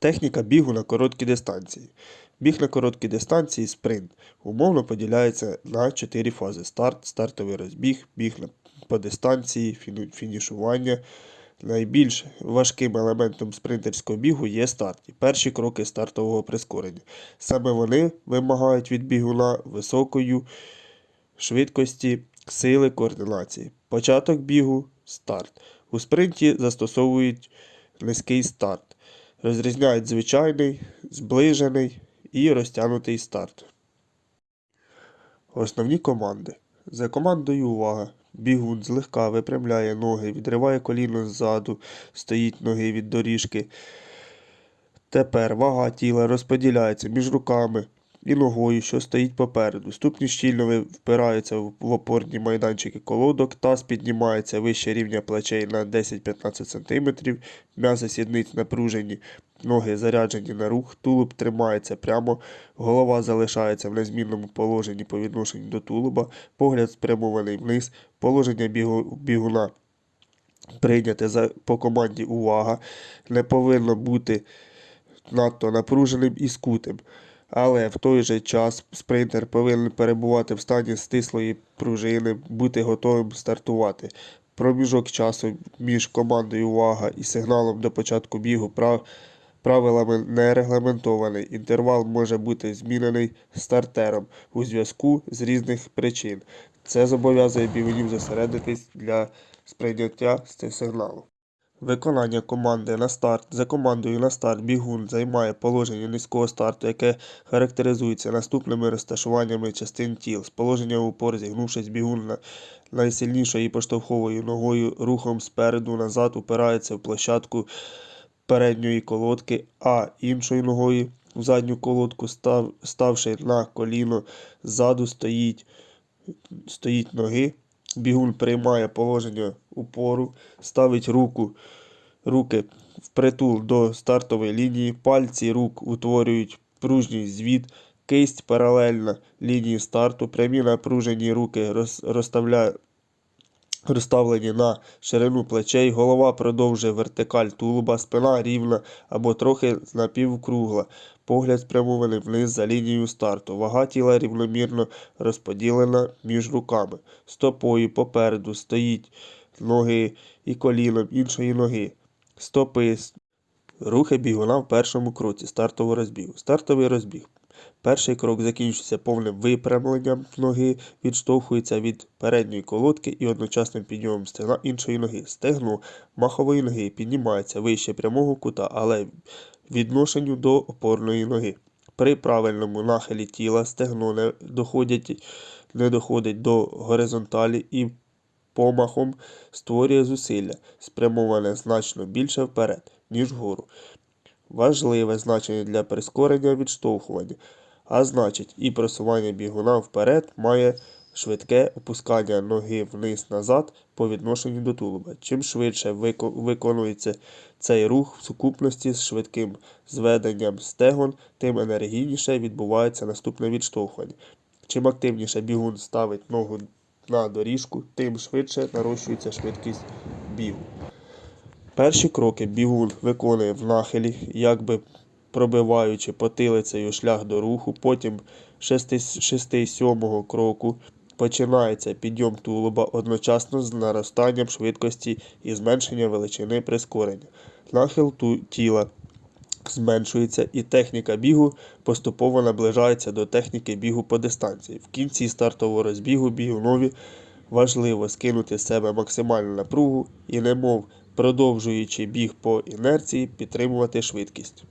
Техніка бігу на короткі дистанції. Біг на короткі дистанції спринт умовно поділяється на чотири фази: старт, стартовий розбіг, біг по дистанції, фінішування. Найбільш важким елементом спринтерського бігу є старт і перші кроки стартового прискорення. Саме вони вимагають від бігуна високої швидкості, сили, координації. Початок бігу старт. У спринті застосовують низький старт. Розрізняють звичайний, зближений і розтягнутий старт. Основні команди. За командою увага. Бігун злегка випрямляє ноги, відриває коліно ззаду, стоїть ноги від доріжки. Тепер вага тіла розподіляється між руками і ногою, що стоїть попереду. Ступні щільно впираються в опорні майданчики колодок, таз піднімається вище рівня плечей на 10-15 см, м'язи сідниць напружені, ноги заряджені на рух, тулуб тримається прямо, голова залишається в незмінному положенні по відношенню до тулуба, погляд спрямований вниз, положення бігу- бігуна прийняте за, по команді увага, не повинно бути надто напруженим і скутим. Але в той же час спринтер повинен перебувати в стані стислої пружини, бути готовим стартувати. Проміжок часу між командою увага і сигналом до початку бігу прав, правилами не регламентований. Інтервал може бути змінений стартером у зв'язку з різних причин. Це зобов'язує бігунів зосередитись для сприйняття цих сигналу. Виконання команди на старт. За командою на старт бігун займає положення низького старту, яке характеризується наступними розташуваннями частин тіл. З положення в упор, зігнувшись бігун на найсильнішою поштовховою ногою, рухом спереду назад упирається в площадку передньої колодки, а іншою ногою в задню колодку, став, ставши на коліно, ззаду стоїть, стоїть ноги. Бігун приймає положення упору, ставить руку, руки впритул до стартової лінії, пальці рук утворюють пружній звід, кисть паралельна лінії старту, прямі напружені руки роз, розставля, розставлені на ширину плечей, голова продовжує вертикаль тулуба, спина рівна або трохи напівкругла, погляд спрямований вниз за лінією старту, вага тіла рівномірно розподілена між руками, стопою попереду стоїть ноги і коліном іншої ноги, стопи, рухи бігуна в першому кроці стартового розбігу. Стартовий розбіг. Перший крок закінчується повним випрямленням ноги, відштовхується від передньої колодки і одночасним підйомом стегна іншої ноги. Стегно махової ноги піднімається вище прямого кута, але відношенню до опорної ноги. При правильному нахилі тіла стегно не, доходять, не доходить до горизонталі і помахом створює зусилля, спрямоване значно більше вперед, ніж вгору. Важливе значення для прискорення відштовхування, а значить і просування бігуна вперед має швидке опускання ноги вниз-назад по відношенню до тулуба. Чим швидше виконується цей рух в сукупності з швидким зведенням стегон, тим енергійніше відбувається наступне відштовхування. Чим активніше бігун ставить ногу на доріжку, тим швидше нарощується швидкість бігу. Перші кроки бігун виконує в нахилі, якби пробиваючи потилицею шлях до руху. Потім 6-7 кроку починається підйом тулуба одночасно з наростанням швидкості і зменшенням величини прискорення. Нахил тіла зменшується і техніка бігу поступово наближається до техніки бігу по дистанції. В кінці стартового розбігу бігунові важливо скинути з себе максимальну напругу і, немов продовжуючи біг по інерції, підтримувати швидкість.